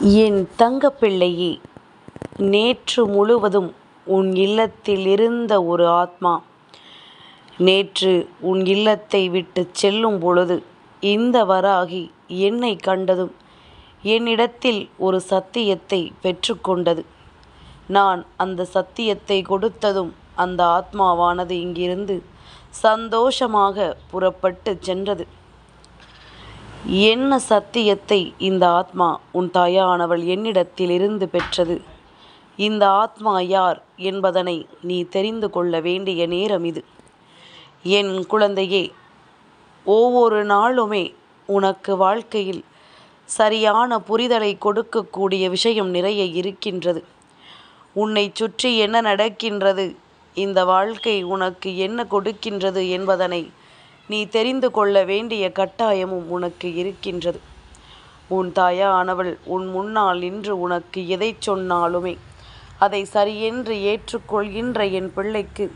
என் தங்கப்பிள்ளையே நேற்று முழுவதும் உன் இல்லத்தில் இருந்த ஒரு ஆத்மா. நேற்று உன் இல்லத்தை விட்டுச் செல்லும் பொழுது இந்த வராகி என்னை கண்டதும் என்னிடத்தில் ஒரு சத்தியத்தை பெற்றுக்கொண்டது நான் அந்த சத்தியத்தை கொடுத்ததும் அந்த ஆத்மாவானது இங்கிருந்து சந்தோஷமாக புறப்பட்டு சென்றது. என்ன சத்தியத்தை இந்த ஆத்மா உன் தாயானவள் என்னிடத்தில் இருந்து பெற்றது? இந்த ஆத்மா யார் என்பதனை நீ தெரிந்து கொள்ள வேண்டிய நேரம் இது. என் குழந்தையே ஒவ்வொரு நாளுமே உனக்கு வாழ்க்கையில் சரியான புரிதலை கொடுக்கக்கூடிய விஷயம் நிறைய இருக்கின்றது. உன்னை சுற்றி என்ன நடக்கின்றது? இந்த வாழ்க்கை உனக்கு என்ன கொடுக்கின்றது என்பதனை நீ தெரிந்து கொள்ள வேண்டிய கட்டாயமும் உனக்கு இருக்கின்றது. உன் தாயானவள் உன் முன்னால் நின்று உனக்கு எதை சொன்னாலுமே அதை சரியென்று ஏற்றுக்கொள்கின்ற என் பிள்ளைக்கு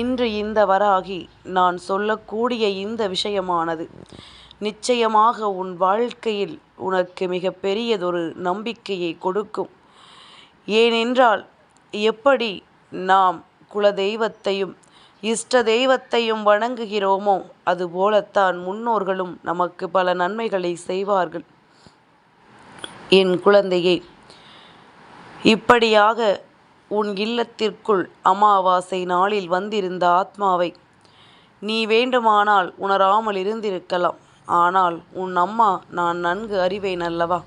இன்று இந்த வராகி நான் சொல்லக்கூடிய இந்த விஷயமானது. நிச்சயமாக உன் வாழ்க்கையில் உனக்கு மிக பெரியதொரு நம்பிக்கையை கொடுக்கும். ஏனென்றால் எப்படி நாம் குலதெய்வத்தையும் இஷ்ட தெய்வத்தையும் வணங்குகிறோமோ அதுபோலத்தான் முன்னோர்களும் நமக்கு பல நன்மைகளை செய்வார்கள். என் குழந்தையே இப்படியாக உன் இல்லத்திற்குள் அமாவாசை நாளில் வந்திருந்த ஆத்மாவை நீ வேண்டுமானால் உணராமல் இருந்திருக்கலாம். ஆனால் உன் அம்மா நான் நன்கு அறிவேன் அல்லவா?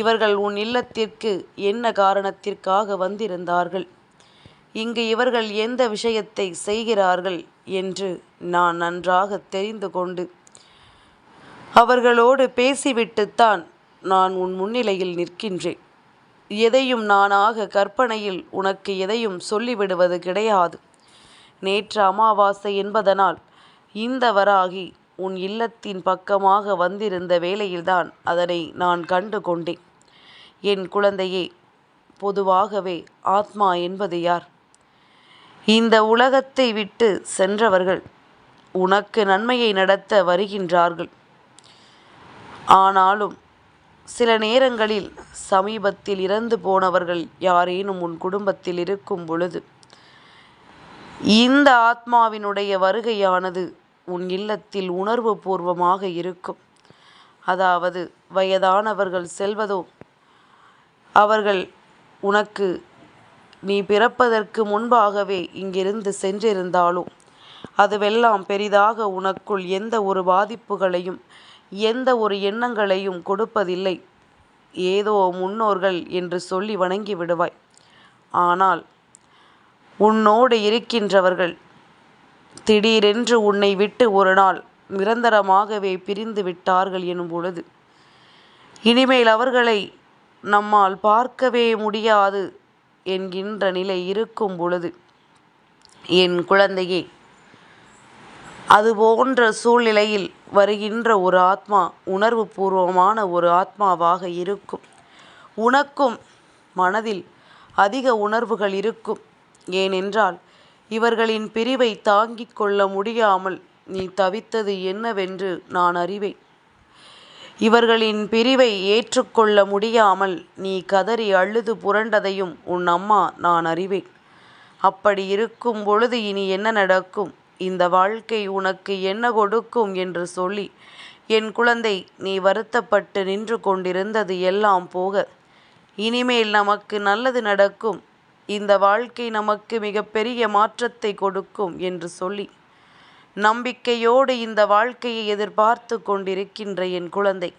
இவர்கள் உன் இல்லத்திற்கு என்ன காரணத்திற்காக வந்திருந்தார்கள்? இங்கு இவர்கள் எந்த விஷயத்தை செய்கிறார்கள் என்று நான் நன்றாக தெரிந்து கொண்டு அவர்களோடு பேசிவிட்டுத்தான் நான் உன் முன்னிலையில் நிற்கின்றேன். எதையும் நானாக கற்பனையில் உனக்கு எதையும் சொல்லிவிடுவது கிடையாது. நேற்று அமாவாசை என்பதனால் இந்த வராகி உன் இல்லத்தின் பக்கமாக வந்திருந்த வேளையில்தான் அதனை நான் கண்டு கொண்டேன். என் குழந்தையே பொதுவாகவே ஆத்மா என்பது யார்? இந்த உலகத்தை விட்டு சென்றவர்கள் உனக்கு நன்மையை நடத்த வருகின்றார்கள். ஆனாலும் சில நேரங்களில் சமீபத்தில் இறந்து போனவர்கள் யாரேனும் உன் குடும்பத்தில் இருக்கும் பொழுது இந்த ஆத்மாவினுடைய வருகையானது உன் இல்லத்தில் உணர்வு பூர்வமாக இருக்கும். அதாவது வயதானவர்கள் செல்வதோ அவர்கள் உனக்கு நீ பிறப்பதற்கு முன்பாகவே இங்கிருந்து சென்றிருந்தாலும் அதுவெல்லாம் பெரிதாக உனக்குள் எந்த ஒரு பாதிப்புகளையும் எந்த ஒரு எண்ணங்களையும் கொடுப்பதில்லை. ஏதோ முன்னோர்கள் என்று சொல்லி வணங்கி விடுவாய். ஆனால் உன்னோடு இருக்கின்றவர்கள் திடீரென்று உன்னை விட்டு ஒரு நாள் நிரந்தரமாகவே பிரிந்து விட்டார்கள் எனும் பொழுது இனிமேல் அவர்களை நம்மால் பார்க்கவே முடியாது என்கின்ற நிலை இருக்கும் பொழுது என் குழந்தையே அது போன்ற சூழ்நிலையில் வருகின்ற ஒரு ஆத்மா உணர்வு பூர்வமான ஒரு ஆத்மாவாக இருக்கும். உனக்கும் மனதில் அதிக உணர்வுகள் இருக்கும். ஏனென்றால் இவர்களின் பிரிவை தாங்கிக் கொள்ள முடியாமல் நீ தவித்தது என்னவென்று நான் அறிவேன். இவர்களின் பிரிவை ஏற்றுக்கொள்ள முடியாமல் நீ கதறி அழுது புரண்டதையும் உன் அம்மா நான் அறிவேன். அப்படி இருக்கும் பொழுது இனி என்ன நடக்கும்? இந்த வாழ்க்கை உனக்கு என்ன கொடுக்கும் என்று சொல்லி என் குழந்தை நீ வருத்தப்பட்டு நின்று கொண்டிருந்தது எல்லாம் போக இனிமேல் நமக்கு நல்லது நடக்கும். இந்த வாழ்க்கை நமக்கு மிகப்பெரிய மாற்றத்தை கொடுக்கும் என்று சொல்லி நம்பிக்கையோடு இந்த வாழ்க்கையை எதிர்பார்த்து கொண்டிருக்கின்ற என் குழந்தை.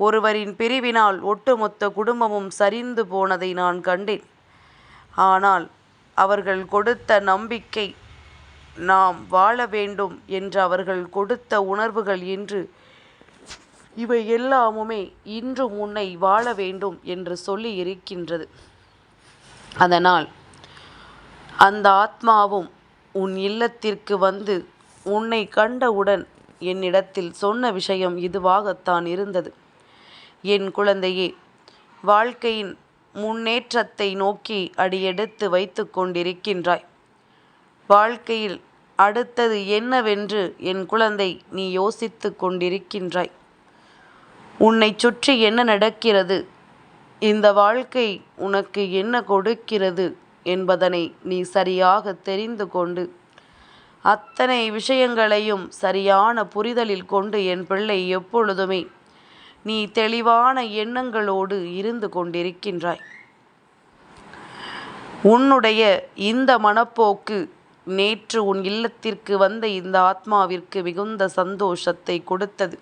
ஒருவரின் பிரிவினால் ஒட்டுமொத்த குடும்பமும் சரிந்து போனதை நான் கண்டேன். ஆனால் அவர்கள் கொடுத்த நம்பிக்கை நாம் வாழ வேண்டும் என்று அவர்கள் கொடுத்த உணர்வுகள் இன்று இவை எல்லாமுமே இன்றும் உன்னை வாழ வேண்டும் என்று சொல்லி இருக்கின்றது. அதனால் அந்த ஆத்மாவும் உன் இல்லத்திற்கு வந்து உன்னை கண்டவுடன் என்னிடத்தில் சொன்ன விஷயம் இதுவாகத்தான் இருந்தது. என் குழந்தையே வாழ்க்கையின் முன்னேற்றத்தை நோக்கி அடியெடுத்து வைத்து கொண்டிருக்கின்றாய். வாழ்க்கையில் அடுத்தது என்னவென்று என் குழந்தை நீ யோசித்து கொண்டிருக்கின்றாய். உன்னை சுற்றி என்ன நடக்கிறது? இந்த வாழ்க்கை உனக்கு என்ன கொடுக்கிறது என்பதனை நீ சரியாக தெரிந்து கொண்டு அத்தனை விஷயங்களையும் சரியான புரிதலில் கொண்டு என் பிள்ளை எப்பொழுதுமே நீ தெளிவான எண்ணங்களோடு இருந்து கொண்டிருக்கின்றாய். உன்னுடைய இந்த மனப்போக்கு நேற்று உன் இல்லத்திற்கு வந்த இந்த ஆத்மாவிற்கு மிகுந்த சந்தோஷத்தை கொடுத்தது.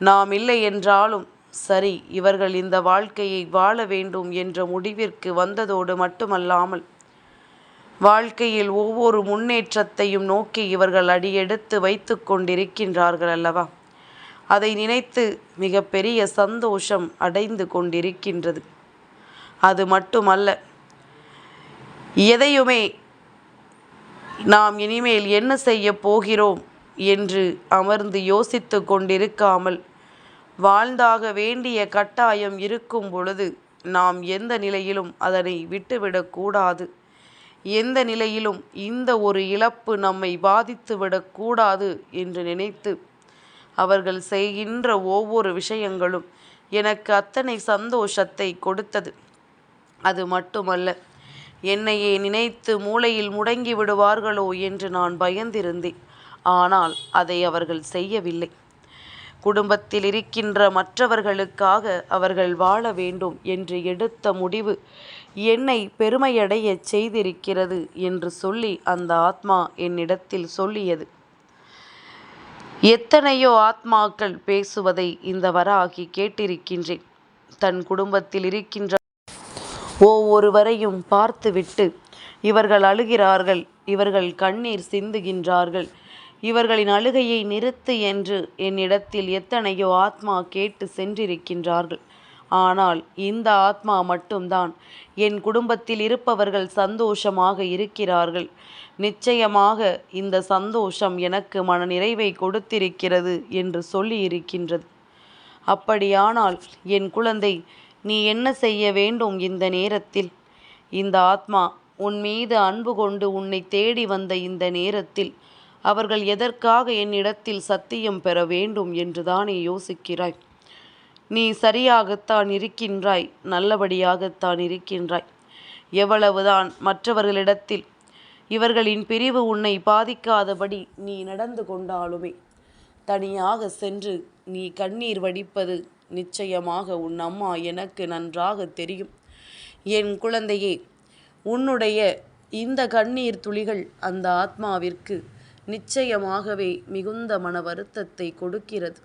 நாம் இல்லை என்றாலும் சரி இவர்கள் இந்த வாழ்க்கையை வாழ வேண்டும் என்ற முடிவிற்கு வந்ததோடு மட்டுமல்லாமல் வாழ்க்கையில் ஒவ்வொரு முன்னேற்றத்தையும் நோக்கி இவர்கள் அடியெடுத்து வைத்து கொண்டிருக்கின்றார்கள் அல்லவா? அதை நினைத்து மிகப்பெரிய சந்தோஷம் அடைந்து கொண்டிருக்கின்றது. அது மட்டுமல்ல எதையுமே நாம் இனிமேல் என்ன செய்ய போகிறோம் என்று அமர்ந்து யோசித்து கொண்டிருக்காமல் வாழ்ந்தாக வேண்டிய கட்டாயம் இருக்கும் பொழுது நாம் எந்த நிலையிலும் அதனை விட்டுவிடக்கூடாது எந்த நிலையிலும் இந்த ஒரு இழப்பு நம்மை பாதித்துவிடக்கூடாது என்று நினைத்து அவர்கள் செய்கின்ற ஒவ்வொரு விஷயங்களும் எனக்கு அத்தனை சந்தோஷத்தை கொடுத்தது. அது மட்டுமல்ல என்னையே நினைத்து மூளையில் முடங்கி விடுவார்களோ என்று நான் பயந்திருந்தேன். ஆனால் அதை அவர்கள் செய்யவில்லை. குடும்பத்தில் இருக்கின்ற மற்றவர்களுக்காக அவர்கள் வாழ வேண்டும் என்று எடுத்த முடிவு என்னை பெருமையடைய செய்திருக்கிறது என்று சொல்லி அந்த ஆத்மா என்னிடத்தில் சொல்லியது. எத்தனையோ ஆத்மாக்கள் பேசுவதை இந்த வராகி கேட்டிருக்கின்றேன். தன் குடும்பத்தில் இருக்கின்ற ஒவ்வொருவரையும் பார்த்துவிட்டு இவர்கள் அழுகிறார்கள் இவர்கள் கண்ணீர் சிந்துகின்றார்கள் இவர்களின் அழுகையை நிறுத்து என்று என்னிடத்தில் எத்தனையோ ஆத்மா கேட்டு சென்றிருக்கின்றார்கள். ஆனால் இந்த ஆத்மா மட்டும்தான். என் குடும்பத்தில் இருப்பவர்கள் சந்தோஷமாக இருக்கிறார்கள். நிச்சயமாக இந்த சந்தோஷம் எனக்கு மன நிறைவை கொடுத்திருக்கிறது என்று சொல்லி இருக்கின்றது அப்படியானால் என் குழந்தை நீ என்ன செய்ய வேண்டும் இந்த நேரத்தில்? இந்த ஆத்மா உன் மீது அன்பு கொண்டு உன்னை தேடி வந்த இந்த நேரத்தில் அவர்கள் எதற்காக என்னிடத்தில் சத்தியம் பெற வேண்டும் என்றுதானே யோசிக்கிறாய்? நீ சரியாகத்தான் இருக்கின்றாய் நல்லபடியாகத்தான் இருக்கின்றாய். எவ்வளவுதான் மற்றவர்களிடத்தில் இவர்களின் பிரிவு உன்னை பாதிக்காதபடி நீ நடந்து கொண்டாலுமே தனியாக சென்று நீ கண்ணீர் வடிப்பது நிச்சயமாக உன் அம்மா எனக்கு நன்றாக தெரியும். என் குழந்தையே உன்னுடைய இந்த கண்ணீர் துளிகள் அந்த ஆத்மாவிற்கு நிச்சயமாகவே மிகுந்த மன வருத்தத்தை கொடுக்கிறது.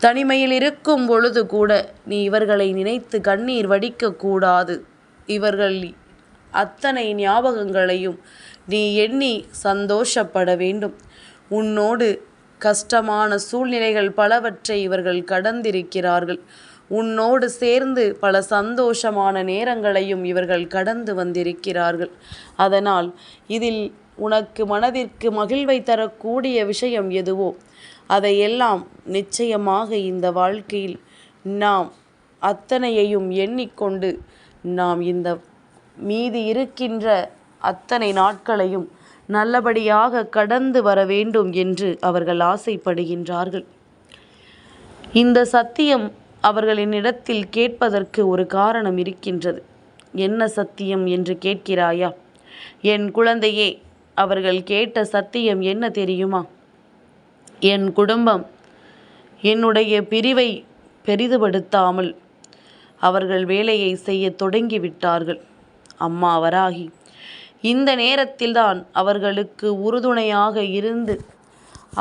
தனிமையில் இருக்கும் பொழுது கூட நீ இவர்களை நினைத்து கண்ணீர் வடிக்கக்கூடாது. இவர்கள் அத்தனை ஞாபகங்களையும் நீ எண்ணி சந்தோஷப்பட வேண்டும். உன்னோடு கஷ்டமான சூழ்நிலைகள் பலவற்றை இவர்கள் கடந்திருக்கிறார்கள். உன்னோடு சேர்ந்து பல சந்தோஷமான நேரங்களையும் இவர்கள் கடந்து வந்திருக்கிறார்கள். அதனால் இதில் உனக்கு மனதிற்கு மகிழ்வை தரக்கூடிய விஷயம் எதுவோ அதையெல்லாம் நிச்சயமாக இந்த வாழ்க்கையில் நாம் அத்தனையையும் எண்ணிக்கொண்டு நாம் இந்த மீதி இருக்கின்ற அத்தனை நாட்களையும் நல்லபடியாக கடந்து வர வேண்டும் என்று அவர்கள் ஆசைப்படுகின்றார்கள். இந்த சத்தியம் அவர்களின் இடத்தில் கேட்பதற்கு ஒரு காரணம் இருக்கின்றது. என்ன சத்தியம் என்று கேட்கிறாயா? என் குழந்தையே அவர்கள் கேட்ட சத்தியம் என்ன தெரியுமா? என் குடும்பம் என்னுடைய பிரிவை பெரிதுபடுத்தாமல் அவர்கள் வேலையை செய்ய தொடங்கிவிட்டார்கள். அம்மா வராகி இந்த நேரத்தில்தான் அவர்களுக்கு உறுதுணையாக இருந்து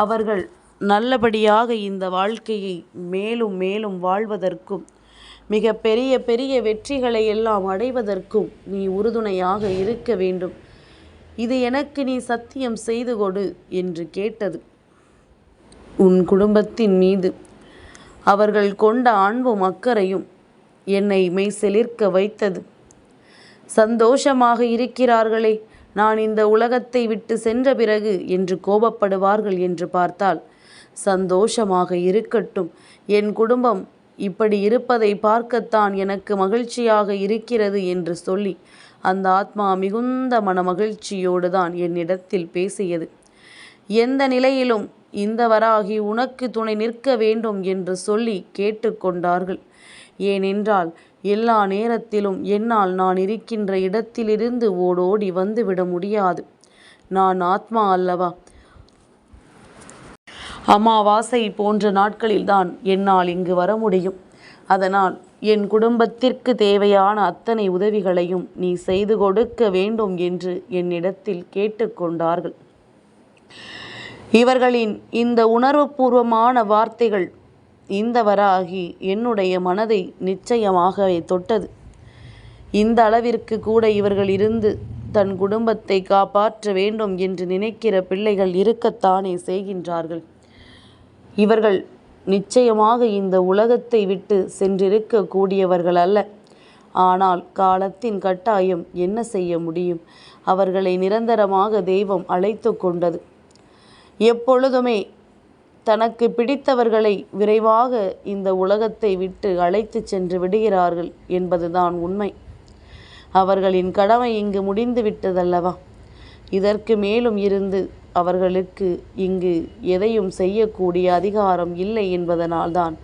அவர்கள் நல்லபடியாக இந்த வாழ்க்கையை மேலும் மேலும் வாழ்வதற்கும் மிக பெரிய பெரிய வெற்றிகளை எல்லாம் அடைவதற்கும் நீ உறுதுணையாக இருக்க வேண்டும். இது எனக்கு நீ சத்தியம் செய்து கொடு என்று கேட்டது. உன் குடும்பத்தின் மீது. அவர்கள் கொண்ட அன்பும் அக்கறையும் என்னை மெய் செலிர்க்க வைத்தது. சந்தோஷமாக இருக்கிறார்களே நான் இந்த உலகத்தை விட்டு சென்ற பிறகு என்று கோபப்படுவார்கள் என்று பார்த்தால் சந்தோஷமாக இருக்கட்டும். என் குடும்பம் இப்படி இருப்பதை பார்க்கத்தான் எனக்கு மகிழ்ச்சியாக இருக்கிறது என்று சொல்லி அந்த ஆத்மா மிகுந்த மன மகிழ்ச்சியோடு தான் என்னிடத்தில் பேசியது. எந்த நிலையிலும் இந்த வராகி உனக்கு துணை நிற்க வேண்டும் என்று சொல்லி கேட்டுக்கொண்டார்கள். ஏனென்றால் எல்லா நேரத்திலும் என்னால் நான் இருக்கின்ற இடத்திலிருந்து ஓடோடி வந்துவிட முடியாது. நான் ஆத்மா அல்லவா? அமாவாசை போன்ற நாட்களில்தான் என்னால் இங்கு வர முடியும். அதனால் என் குடும்பத்திற்கு தேவையான அத்தனை உதவிகளையும் நீ செய்து கொடுக்க வேண்டும் என்று என்னிடத்தில் கேட்டுக்கொண்டார்கள். இவர்களின் இந்த உணர்வுபூர்வமான வார்த்தைகள் இந்த வராகி என்னுடைய மனதை நிச்சயமாகவே தொட்டது. இந்த அளவிற்கு கூட இவர்கள் இருந்து தன் குடும்பத்தை காப்பாற்ற வேண்டும் என்று நினைக்கிற பிள்ளைகள் இருக்கத்தானே செய்கின்றார்கள். இவர்கள் நிச்சயமாக இந்த உலகத்தை விட்டு சென்றிருக்க கூடியவர்கள் அல்ல. ஆனால் காலத்தின் கட்டாயம் என்ன செய்ய முடியும்? அவர்களை நிரந்தரமாக தெய்வம் அழைத்து கொண்டது. எப்பொழுதுமே தனக்கு பிடித்தவர்களை விரைவாக இந்த உலகத்தை விட்டு அழைத்து சென்று விடுகிறார்கள் என்பதுதான் உண்மை. அவர்களின் கடமை இங்கு முடிந்து விட்டதல்லவா? இதற்கு மேலும் இருந்து அவர்களுக்கு இங்கு எதையும் செய்யக்கூடிய அதிகாரம் இல்லை என்பதனால்தான்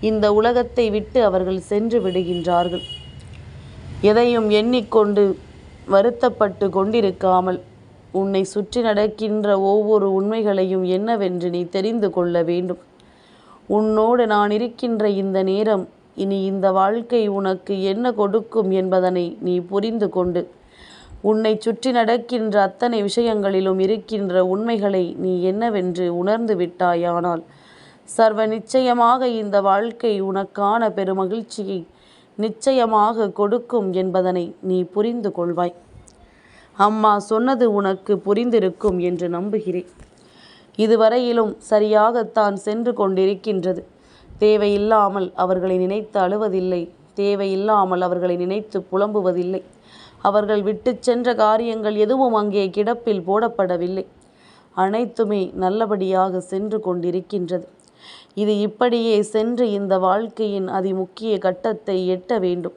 இந்த உலகத்தை விட்டு அவர்கள் சென்று விடுகின்றார்கள். எதையும் எண்ணிக்கொண்டு வருத்தப்பட்டு கொண்டிருக்காமல் உன்னை சுற்றி நடக்கின்ற ஒவ்வொரு உண்மைகளையும் என்னவென்று நீ தெரிந்து கொள்ள வேண்டும். உன்னோடு நான் இருக்கின்ற இந்த நேரம் இனி இந்த வாழ்க்கை உனக்கு என்ன கொடுக்கும் என்பதனை நீ புரிந்து கொண்டு உன்னை சுற்றி நடக்கின்ற அத்தனை விஷயங்களிலும் இருக்கின்ற உண்மைகளை நீ என்னவென்று உணர்ந்து விட்டாயானால் சர்வ நிச்சயமாக இந்த வாழ்க்கை உனக்கான பெருமகிழ்ச்சியை நிச்சயமாக கொடுக்கும் என்பதனை நீ புரிந்து கொள்வாய். அம்மா சொன்னது உனக்கு புரிந்திருக்கும் என்று நம்புகிறேன். இதுவரையிலும் சரியாகத்தான் சென்று கொண்டிருக்கின்றது. தேவையில்லாமல் அவர்களை நினைத்து அழுவதில்லை. தேவையில்லாமல் அவர்களை நினைத்து புலம்புவதில்லை. அவர்கள் விட்டு சென்ற காரியங்கள் எதுவும் அங்கே கிடப்பில் போடப்படவில்லை. அனைத்துமே நல்லபடியாக சென்று கொண்டிருக்கின்றது. இது இப்படியே சென்று இந்த வாழ்க்கையின் அதிமுக்கிய கட்டத்தை எட்ட வேண்டும்.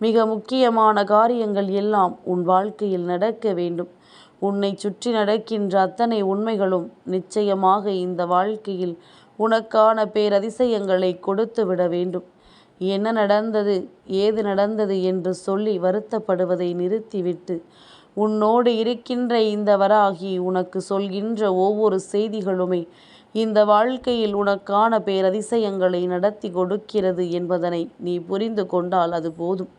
மிக முக்கியமான காரியங்கள் எல்லாம் உன் வாழ்க்கையில் நடக்க வேண்டும். உன்னை சுற்றி நடக்கின்ற அத்தனை உண்மைகளும் நிச்சயமாக இந்த வாழ்க்கையில் உனக்கான பேரதிசயங்களை கொடுத்து விட வேண்டும். என்ன நடந்தது ஏது நடந்தது என்று சொல்லி வருத்தப்படுவதை நிறுத்திவிட்டு உன்னோடு இருக்கின்ற இந்த வராகி உனக்கு சொல்கின்ற ஒவ்வொரு செய்திகளுமே இந்த வாழ்க்கையில் உனக்கான பேரதிசயங்களை நடத்தி கொடுக்கிறது என்பதனை நீ புரிந்து கொண்டால் அது போதும்.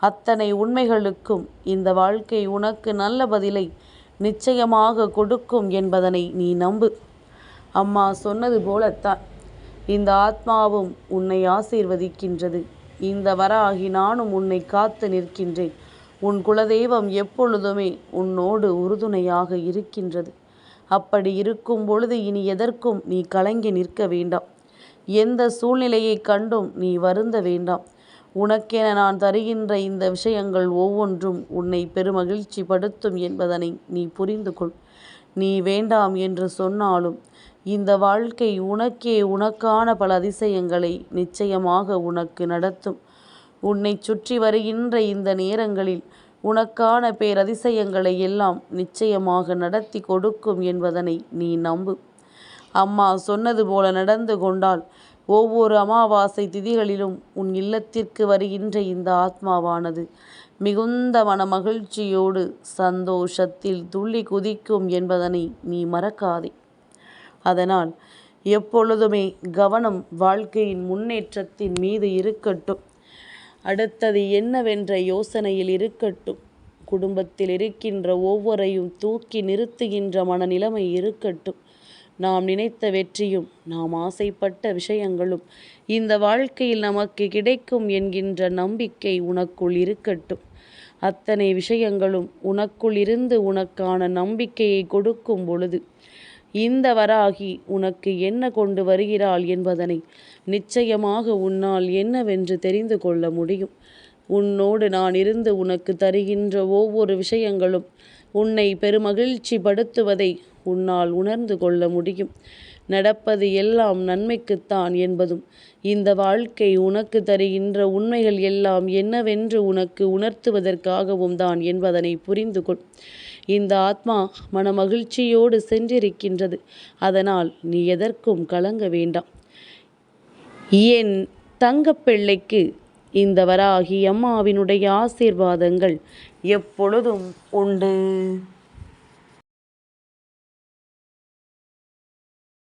அத்தனை உண்மைகளுக்கும் இந்த வாழ்க்கை உனக்கு நல்ல பதிலை நிச்சயமாக கொடுக்கும் என்பதனை நீ நம்பு. அம்மா சொன்னது போலத்தான். இந்த ஆத்மாவும் உன்னை ஆசீர்வதிக்கின்றது. இந்த வராகி நானும் உன்னை காத்து நிற்கின்றேன். உன் குலதெய்வம் எப்பொழுதுமே உன்னோடு உறுதுணையாக இருக்கின்றது. அப்படி இருக்கும் பொழுது இனி எதற்கும் நீ கலங்கி நிற்க வேண்டாம். எந்த சூழ்நிலையை கண்டும் நீ வருந்த வேண்டாம். உனக்கென நான் தருகின்ற இந்த விஷயங்கள் ஒவ்வொன்றும் உன்னை பெருமகிழ்ச்சி படுத்தும் என்பதனை நீ புரிந்து கொள். நீ வேண்டாம் என்று சொன்னாலும் இந்த வாழ்க்கை உனக்கே உனக்கான பல அதிசயங்களை நிச்சயமாக உனக்கு நடத்தும். உன்னை சுற்றி வருகின்ற இந்த நேரங்களில் உனக்கான பேரதிசயங்களை எல்லாம் நிச்சயமாக நடத்தி கொடுக்கும் என்பதனை நீ நம்பு. அம்மா சொன்னது போல நடந்து கொண்டால் ஒவ்வொரு அமாவாசை திதிகளிலும் உன் இல்லத்திற்கு வருகின்ற இந்த ஆத்மாவானது மிகுந்த மன மகிழ்ச்சியோடு சந்தோஷத்தில் துள்ளி குதிக்கும் என்பதனை நீ மறக்காதே. அதனால் எப்பொழுதுமே கவனம் வாழ்க்கையின் முன்னேற்றத்தின் மீது இருக்கட்டும். அடுத்தது என்னவென்ற யோசனையில் இருக்கட்டும். குடும்பத்தில் இருக்கின்ற ஒவ்வொரையும் தூக்கி நிறுத்துகின்ற மனநிலைமை இருக்கட்டும். நாம் நினைத்த வெற்றியும் நாம் ஆசைப்பட்ட விஷயங்களும் இந்த வாழ்க்கையில் நமக்கு கிடைக்கும் என்கின்ற நம்பிக்கை உனக்குள் இருக்கட்டும். அத்தனை விஷயங்களும் உனக்குள் இருந்து உனக்கான நம்பிக்கையை கொடுக்கும் பொழுது இந்த வராகி உனக்கு என்ன கொண்டு வருகிறாள் என்பதனை நிச்சயமாக உன்னால் என்னவென்று தெரிந்து கொள்ள முடியும். உன்னோடு நான் இருந்து உனக்கு தருகின்ற ஒவ்வொரு விஷயங்களும் உன்னை பெருமகிழ்ச்சி படுத்துவதை உன்னால் உணர்ந்து கொள்ள முடியும். நடப்பது எல்லாம் நன்மைக்குத்தான் என்பதும் இந்த வாழ்க்கை உனக்கு தருகின்ற உண்மைகள் எல்லாம் என்னவென்று உனக்கு உணர்த்துவதற்காகவும் தான் என்பதனை புரிந்து கொள். இந்த ஆத்மா மனமகிழ்ச்சியோடு சென்றிருக்கின்றது. அதனால் நீ எதற்கும் கலங்க வேண்டாம். என் தங்கப்பிள்ளைக்கு இந்த வராகி அம்மாவினுடைய ஆசீர்வாதங்கள் எப்பொழுதும் உண்டு.